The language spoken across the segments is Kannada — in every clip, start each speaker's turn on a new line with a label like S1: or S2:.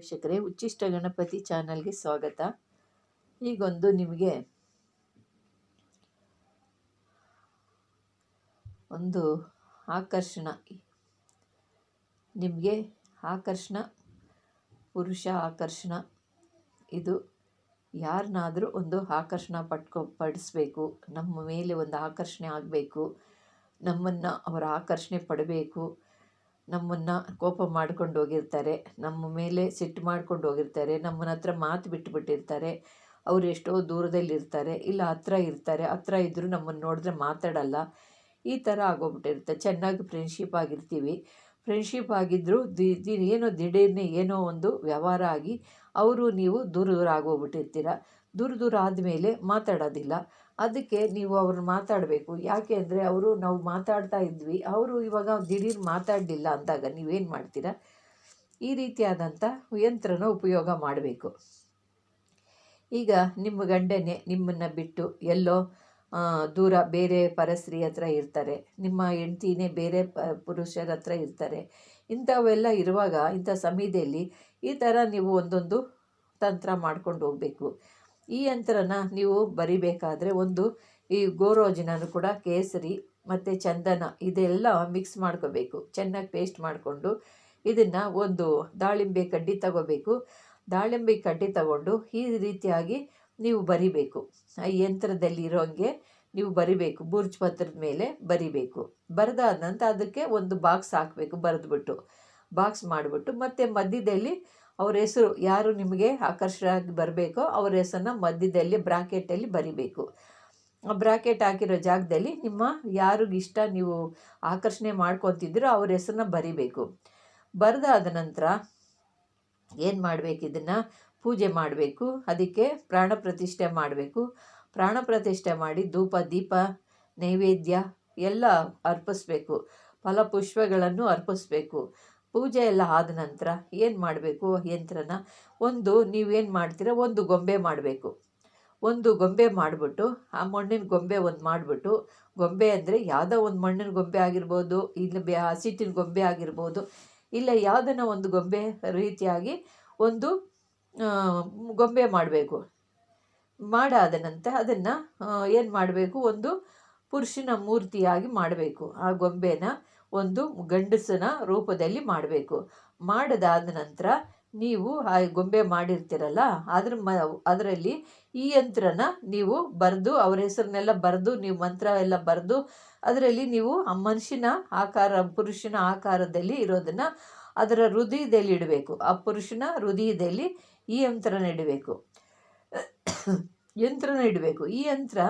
S1: ವೀಕ್ಷಕರೇ, ಉಚ್ಚಿಷ್ಟ ಗಣಪತಿ ಚಾನಲ್ಗೆ ಸ್ವಾಗತ. ಈಗೊಂದು ನಿಮಗೆ ಒಂದು ಆಕರ್ಷಣ. ನಿಮಗೆ ಆಕರ್ಷಣ, ಪುರುಷ ಆಕರ್ಷಣ, ಇದು ಯಾರನ್ನಾದರೂ ಒಂದು ಆಕರ್ಷಣ ಪಟ್ಕೊ, ಪಡಿಸ್ಬೇಕು. ನಮ್ಮ ಮೇಲೆ ಒಂದು ಆಕರ್ಷಣೆ ಆಗಬೇಕು. ನಮ್ಮನ್ನು ಅವರ ಆಕರ್ಷಣೆ ಪಡಬೇಕು. ನಮ್ಮನ್ನು ಕೋಪ ಮಾಡ್ಕೊಂಡು ಹೋಗಿರ್ತಾರೆ, ನಮ್ಮ ಮೇಲೆ ಸಿಟ್ಟು ಮಾಡ್ಕೊಂಡು ಹೋಗಿರ್ತಾರೆ, ನಮ್ಮನ್ನ ಹತ್ರ ಮಾತು ಬಿಟ್ಟುಬಿಟ್ಟಿರ್ತಾರೆ, ಅವ್ರು ಎಷ್ಟೋ ದೂರದಲ್ಲಿರ್ತಾರೆ, ಇಲ್ಲ ಹತ್ರ ಇರ್ತಾರೆ, ಹತ್ರ ಇದ್ದರೂ ನಮ್ಮನ್ನು ನೋಡಿದ್ರೆ ಮಾತಾಡಲ್ಲ. ಈ ಥರ ಆಗೋಗ್ಬಿಟ್ಟಿರುತ್ತೆ. ಚೆನ್ನಾಗಿ ಫ್ರೆಂಡ್ಶಿಪ್ ಆಗಿರ್ತೀವಿ. ಫ್ರೆಂಡ್ಶಿಪ್ ಆಗಿದ್ದರೂ ದಿ, ಏನೋ ದಿಢೀರ್ನೇ ಏನೋ ಒಂದು ವ್ಯವಹಾರ ಆಗಿ, ಅವರು ನೀವು ದೂರ ದೂರ ಆಗೋಗ್ಬಿಟ್ಟಿರ್ತೀರ. ದೂರ ದೂರ ಆದಮೇಲೆ ಮಾತಾಡೋದಿಲ್ಲ. ಅದಕ್ಕೆ ನೀವು ಅವ್ರನ್ನ ಮಾತಾಡಬೇಕು. ಯಾಕೆ ಅಂದರೆ ಅವರು ನಾವು ಮಾತಾಡ್ತಾ ಇದ್ವಿ. ಅವರು ಇವಾಗ ದಿಢೀರ್ ಮಾತಾಡಲಿಲ್ಲ ಅಂದಾಗ ನೀವೇನು ಮಾಡ್ತೀರಾ? ಈ ರೀತಿಯಾದಂಥ ಯಂತ್ರನ ಉಪಯೋಗ ಮಾಡಬೇಕು. ಈಗ ನಿಮ್ಮ ಗಂಡನೇ ನಿಮ್ಮನ್ನು ಬಿಟ್ಟು ಎಲ್ಲೋ ದೂರ ಬೇರೆ ಪರಸ್ತ್ರೀ ಹತ್ರ ಇರ್ತಾರೆ. ನಿಮ್ಮ ಹೆಂಡ್ತಿನೇ ಬೇರೆ ಪ, ಪುರುಷರ ಹತ್ರ ಇರ್ತಾರೆ. ಇಂಥವೆಲ್ಲ ಇರುವಾಗ, ಇಂಥ ಸಮಯದಲ್ಲಿ ಈ ಥರ ನೀವು ಒಂದೊಂದು ತಂತ್ರ ಮಾಡ್ಕೊಂಡು ಹೋಗಬೇಕು. ಈ ಯಂತ್ರನ ನೀವು ಬರಿಬೇಕಾದ್ರೆ ಒಂದು ಈ ಗೋರೋಜಿನನು ಕೂಡ ಕೇಸರಿ ಮತ್ತು ಚಂದನ ಇದೆಲ್ಲ ಮಿಕ್ಸ್ ಮಾಡ್ಕೋಬೇಕು. ಚೆನ್ನಾಗಿ ಪೇಸ್ಟ್ ಮಾಡಿಕೊಂಡು ಇದನ್ನು ಒಂದು ದಾಳಿಂಬೆ ಕಡ್ಡಿ ತಗೋಬೇಕು. ದಾಳಿಂಬೆ ಕಡ್ಡಿ ತಗೊಂಡು ಈ ರೀತಿಯಾಗಿ ನೀವು ಬರಿಬೇಕು. ಆ ಯಂತ್ರದಲ್ಲಿ ಇರೋಂಗೆ ನೀವು ಬರಿಬೇಕು. ಬುರ್ಜ್ ಪತ್ರದ ಮೇಲೆ ಬರಿಬೇಕು. ಬರೆದಾದ ನಂತರ ಅದಕ್ಕೆ ಒಂದು ಬಾಕ್ಸ್ ಹಾಕಬೇಕು, ಬರೆದ್ಬಿಟ್ಟು. ಬಾಕ್ಸ್ ಮಾಡಿಬಿಟ್ಟು ಮತ್ತು ಮಧ್ಯದಲ್ಲಿ ಅವ್ರ ಹೆಸರು ಯಾರು ನಿಮಗೆ ಆಕರ್ಷಣವಾಗಿ ಬರಬೇಕೋ ಅವ್ರ ಹೆಸರನ್ನ ಮಧ್ಯದಲ್ಲಿ ಬ್ರಾಕೆಟಲ್ಲಿ ಬರಿಬೇಕು. ಆ ಬ್ರಾಕೆಟ್ ಹಾಕಿರೋ ಜಾಗದಲ್ಲಿ ನಿಮ್ಮ ಯಾರಿಗೆ ಇಷ್ಟ ನೀವು ಆಕರ್ಷಣೆ ಮಾಡ್ಕೊತಿದ್ದೀರೋ ಅವ್ರ ಹೆಸರನ್ನ ಬರಿಬೇಕು. ಬರೆದಾದ ನಂತರ ಏನು ಮಾಡಬೇಕು ಇದನ್ನು? ಪೂಜೆ ಮಾಡಬೇಕು, ಅದಕ್ಕೆ ಪ್ರಾಣ ಪ್ರತಿಷ್ಠೆ ಮಾಡಬೇಕು. ಪ್ರಾಣ ಪ್ರತಿಷ್ಠೆ ಮಾಡಿ ಧೂಪ, ದೀಪ, ನೈವೇದ್ಯ ಎಲ್ಲ ಅರ್ಪಿಸ್ಬೇಕು. ಫಲಪುಷ್ಪಗಳನ್ನು ಅರ್ಪಿಸ್ಬೇಕು. ಪೂಜೆ ಎಲ್ಲ ಆದ ನಂತರ ಏನು ಮಾಡಬೇಕು ಯಂತ್ರನ? ಒಂದು ನೀವೇನು ಮಾಡ್ತೀರ? ಒಂದು ಗೊಂಬೆ ಮಾಡಬೇಕು. ಒಂದು ಗೊಂಬೆ ಮಾಡಿಬಿಟ್ಟು, ಆ ಮಣ್ಣಿನ ಗೊಂಬೆ ಒಂದು ಮಾಡಿಬಿಟ್ಟು, ಗೊಂಬೆ ಅಂದರೆ ಯಾವುದೋ ಒಂದು ಮಣ್ಣಿನ ಗೊಂಬೆ ಆಗಿರ್ಬೋದು, ಇಲ್ಲ ಬೆ ಹಸಿಟ್ಟಿನ ಗೊಂಬೆ ಆಗಿರ್ಬೋದು, ಇಲ್ಲ ಯಾವುದನ್ನ ಒಂದು ಗೊಂಬೆ ರೀತಿಯಾಗಿ ಒಂದು ಗೊಂಬೆ ಮಾಡಬೇಕು. ಮಾಡಾದ ನಂತರ ಅದನ್ನು ಏನು ಮಾಡಬೇಕು? ಒಂದು ಪುರುಷನ ಮೂರ್ತಿಯಾಗಿ ಮಾಡಬೇಕು. ಆ ಗೊಂಬೆನ ಒಂದು ಗಂಡಸನ ರೂಪದಲ್ಲಿ ಮಾಡಬೇಕು. ಮಾಡಿದಾದ ನಂತರ ನೀವು ಆ ಗೊಂಬೆ ಮಾಡಿರ್ತೀರಲ್ಲ, ಅದ್ರ ಮ, ಅದರಲ್ಲಿ ಈ ಯಂತ್ರನ ನೀವು ಬರೆದು, ಅವರ ಹೆಸರನ್ನೆಲ್ಲ ಬರೆದು, ನೀವು ಮಂತ್ರ ಎಲ್ಲ ಬರೆದು, ಅದರಲ್ಲಿ ನೀವು ಆ ಮನುಷ್ಯನ ಆಕಾರ, ಪುರುಷನ ಆಕಾರದಲ್ಲಿ ಇರೋದನ್ನು ಅದರ ಹೃದಯದಲ್ಲಿ ಇಡಬೇಕು. ಆ ಪುರುಷನ ಹೃದಯದಲ್ಲಿ ಈ ಯಂತ್ರನ ಇಡಬೇಕು. ಯಂತ್ರನ ಇಡಬೇಕು. ಈ ಯಂತ್ರ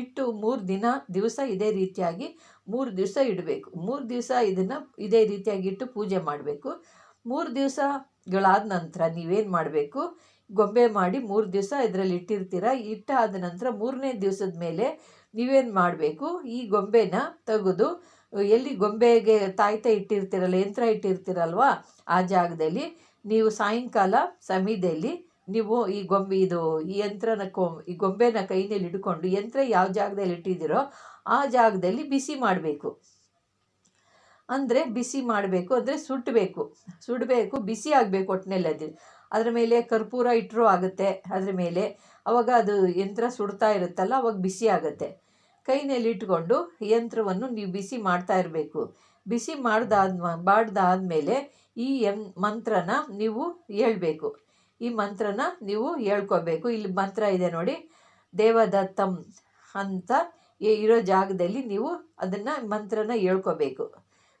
S1: ಇಟ್ಟು ಮೂರು ದಿನ ದಿವಸ ಇದೇ ರೀತಿಯಾಗಿ ಮೂರು ದಿವಸ ಇಡಬೇಕು. ಮೂರು ದಿವಸ ಇದನ್ನು ಇದೇ ರೀತಿಯಾಗಿ ಇಟ್ಟು ಪೂಜೆ ಮಾಡಬೇಕು. ಮೂರು ದಿವಸಗಳಾದ ನಂತರ ನೀವೇನು ಮಾಡಬೇಕು? ಗೊಂಬೆ ಮಾಡಿ ಮೂರು ದಿವಸ ಇದರಲ್ಲಿ ಇಟ್ಟಿರ್ತೀರ. ಇಟ್ಟಾದ ನಂತರ ಮೂರನೇ ದಿವಸದ ಮೇಲೆ ನೀವೇನು ಮಾಡಬೇಕು? ಈ ಗೊಂಬೆನ ತೆಗೆದು, ಎಲ್ಲಿ ಗೊಂಬೆಗೆ ತಾಯ್ತ ಇಟ್ಟಿರ್ತೀರಲ್ಲ ಯಂತ್ರ ಇಟ್ಟಿರ್ತೀರಲ್ವ, ಆ ಜಾಗದಲ್ಲಿ ನೀವು ಸಾಯಂಕಾಲ ಸಮಯದಲ್ಲಿ ನೀವು ಈ ಗೊಂಬೆ, ಇದು ಈ ಯಂತ್ರನ ಕೊ, ಈ ಗೊಂಬೆನ ಕೈನಲ್ಲಿ ಹಿಡ್ಕೊಂಡು ಯಂತ್ರ ಯಾವ ಜಾಗದಲ್ಲಿ ಇಟ್ಟಿದ್ದೀರೋ ಆ ಜಾಗದಲ್ಲಿ ಬಿಸಿ ಮಾಡಬೇಕು. ಅಂದರೆ ಬಿಸಿ ಮಾಡಬೇಕು, ಅಂದರೆ ಸುಡಬೇಕು. ಸುಡಬೇಕು, ಬಿಸಿ ಆಗಬೇಕು ಒಟ್ಟಿನಲ್ಲಿ ಅದು ಅದರ ಮೇಲೆ ಕರ್ಪೂರ ಇಟ್ಟರೂ ಆಗುತ್ತೆ. ಅದರ ಮೇಲೆ ಅವಾಗ ಅದು ಯಂತ್ರ ಸುಡ್ತಾ ಇರುತ್ತಲ್ಲ, ಅವಾಗ ಬಿಸಿ ಆಗುತ್ತೆ. ಕೈನಲ್ಲಿ ಇಟ್ಕೊಂಡು ಯಂತ್ರವನ್ನು ನೀವು ಬಿಸಿ ಮಾಡ್ತಾ ಇರಬೇಕು. ಬಿಸಿ ಮಾಡ್ದಾದ ಮಾಡ್ದಾದ್ಮೇಲೆ ಈ ಎಂ ಮಂತ್ರನ ನೀವು ಹೇಳ್ಬೇಕು. ಈ ಮಂತ್ರನ ನೀವು ಹೇಳ್ಕೋಬೇಕು. ಇಲ್ಲಿ ಮಂತ್ರ ಇದೆ ನೋಡಿ. ದೇವದತ್ತಂ ಅಂತ ಇರೋ ಜಾಗದಲ್ಲಿ ನೀವು ಅದನ್ನು ಮಂತ್ರನ ಹೇಳ್ಕೋಬೇಕು.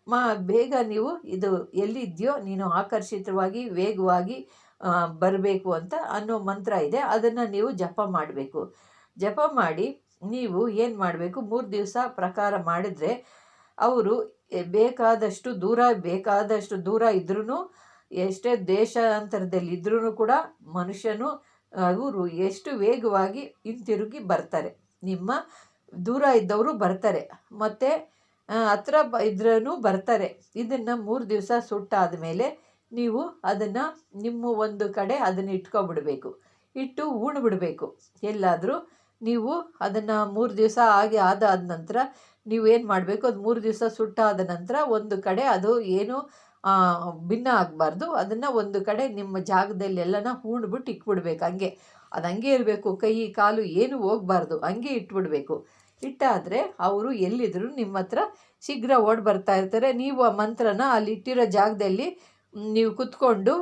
S1: ಮಾ, ಬೇಗ ನೀವು ಇದು ಎಲ್ಲಿದೆಯೋ, ನೀನು ಆಕರ್ಷಿತವಾಗಿ, ವೇಗವಾಗಿ ಬರಬೇಕು ಅಂತ ಅನ್ನೋ ಮಂತ್ರ ಇದೆ. ಅದನ್ನು ನೀವು ಜಪ ಮಾಡಬೇಕು. ಜಪ ಮಾಡಿ ನೀವು ಏನು ಮಾಡಬೇಕು? ಮೂರು ದಿವಸ ಪ್ರಕಾರ ಮಾಡಿದರೆ, ಅವರು ಬೇಕಾದಷ್ಟು ದೂರ ಬೇಕಾದಷ್ಟು ದೂರ ಇದ್ರೂ ಎಷ್ಟೇ ದೇಶಾಂತರದಲ್ಲಿ ಇದ್ರೂ ಕೂಡ ಮನುಷ್ಯನು ಅವರು ಎಷ್ಟು ವೇಗವಾಗಿ ಹಿಂತಿರುಗಿ ಬರ್ತಾರೆ. ನಿಮ್ಮ ದೂರ ಇದ್ದವರು ಬರ್ತಾರೆ. ಮತ್ತು ಹತ್ರ ಬ ಇದ್ರೂ ಬರ್ತಾರೆ. ಇದನ್ನು ಮೂರು ದಿವಸ ಸುಟ್ಟಾದ ಮೇಲೆ ನೀವು ಅದನ್ನು ನಿಮ್ಮ ಒಂದು ಕಡೆ ಅದನ್ನು ಇಟ್ಕೊಬಿಡಬೇಕು. ಇಟ್ಟು ಉಣ್ಬಿಡಬೇಕು ಎಲ್ಲಾದರೂ ನೀವು ಅದನ್ನು ಮೂರು ದಿವಸ ಆಗಿ ಆದ ನಂತರ ನೀವೇನು ಮಾಡಬೇಕು? ಅದು ಮೂರು ದಿವಸ ಸುಟ್ಟಾದ ನಂತರ ಒಂದು ಕಡೆ ಅದು ಏನು ಭಿನ್ನ ಆಗಬಾರ್ದು. ಅದನ್ನು ಒಂದು ಕಡೆ ನಿಮ್ಮ ಜಾಗದಲ್ಲಿ ಎಲ್ಲನ ಹೂಣ್ಬಿಟ್ಟು ಇಟ್ಬಿಡ್ಬೇಕು ಹಂಗೆ. ಅದು ಹಂಗೆ ಇರಬೇಕು. ಕೈ, ಕಾಲು ಏನು ಹೋಗ್ಬಾರ್ದು. ಹಂಗೆ ಇಟ್ಬಿಡ್ಬೇಕು. ಇಟ್ಟಾದರೆ ಅವರು ಎಲ್ಲಿದ್ರು ನಿಮ್ಮ ಹತ್ರ ಶೀಘ್ರ ಓಡಿ ಬರ್ತಾ ಇರ್ತಾರೆ. ನೀವು ಆ ಮಂತ್ರನ ಅಲ್ಲಿ ಇಟ್ಟಿರೋ ಜಾಗದಲ್ಲಿ ನೀವು ಕುತ್ಕೊಂಡು,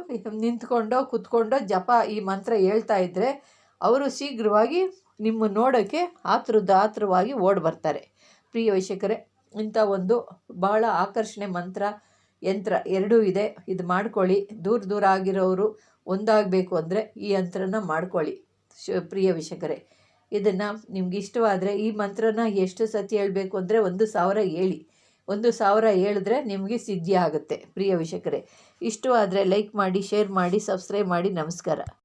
S1: ನಿಂತ್ಕೊಂಡೋ, ಕುತ್ಕೊಂಡೋ ಜಪ ಈ ಮಂತ್ರ ಹೇಳ್ತಾ ಇದ್ದರೆ ಅವರು ಶೀಘ್ರವಾಗಿ ನಿಮ್ಮ ನೋಡೋಕ್ಕೆ ಆತುರದ ಆತುರವಾಗಿ ಓಡಿ ಬರ್ತಾರೆ. ಪ್ರಿಯ ವೀಕ್ಷಕರೇ, ಇಂಥ ಒಂದು ಬಹಳ ಆಕರ್ಷಣೆ ಮಂತ್ರ ಯಂತ್ರ ಎರಡೂ ಇದೆ. ಇದು ಮಾಡ್ಕೊಳ್ಳಿ. ದೂರ ದೂರ ಆಗಿರೋರು ಒಂದಾಗಬೇಕು ಅಂದರೆ ಈ ಯಂತ್ರನ ಮಾಡ್ಕೊಳ್ಳಿ. ಶ, ಪ್ರಿಯ ವಿಷಕರೇ ಇದನ್ನು ನಿಮ್ಗೆ ಇಷ್ಟವಾದರೆ ಈ ಮಂತ್ರನ ಎಷ್ಟು ಸತಿ ಹೇಳಬೇಕು ಅಂದರೆ ಒಂದು ಸಾವಿರ ಹೇಳಿ. ಒಂದು ಸಾವಿರ ಹೇಳಿದ್ರೆ ನಿಮಗೆ ಸಿದ್ಧಿ ಆಗುತ್ತೆ ಪ್ರಿಯ ವೀಕ್ಷಕರೇ, ಇಷ್ಟವಾದರೆ ಲೈಕ್ ಮಾಡಿ, ಶೇರ್ ಮಾಡಿ, ಸಬ್ಸ್ಕ್ರೈಬ್ ಮಾಡಿ. ನಮಸ್ಕಾರ.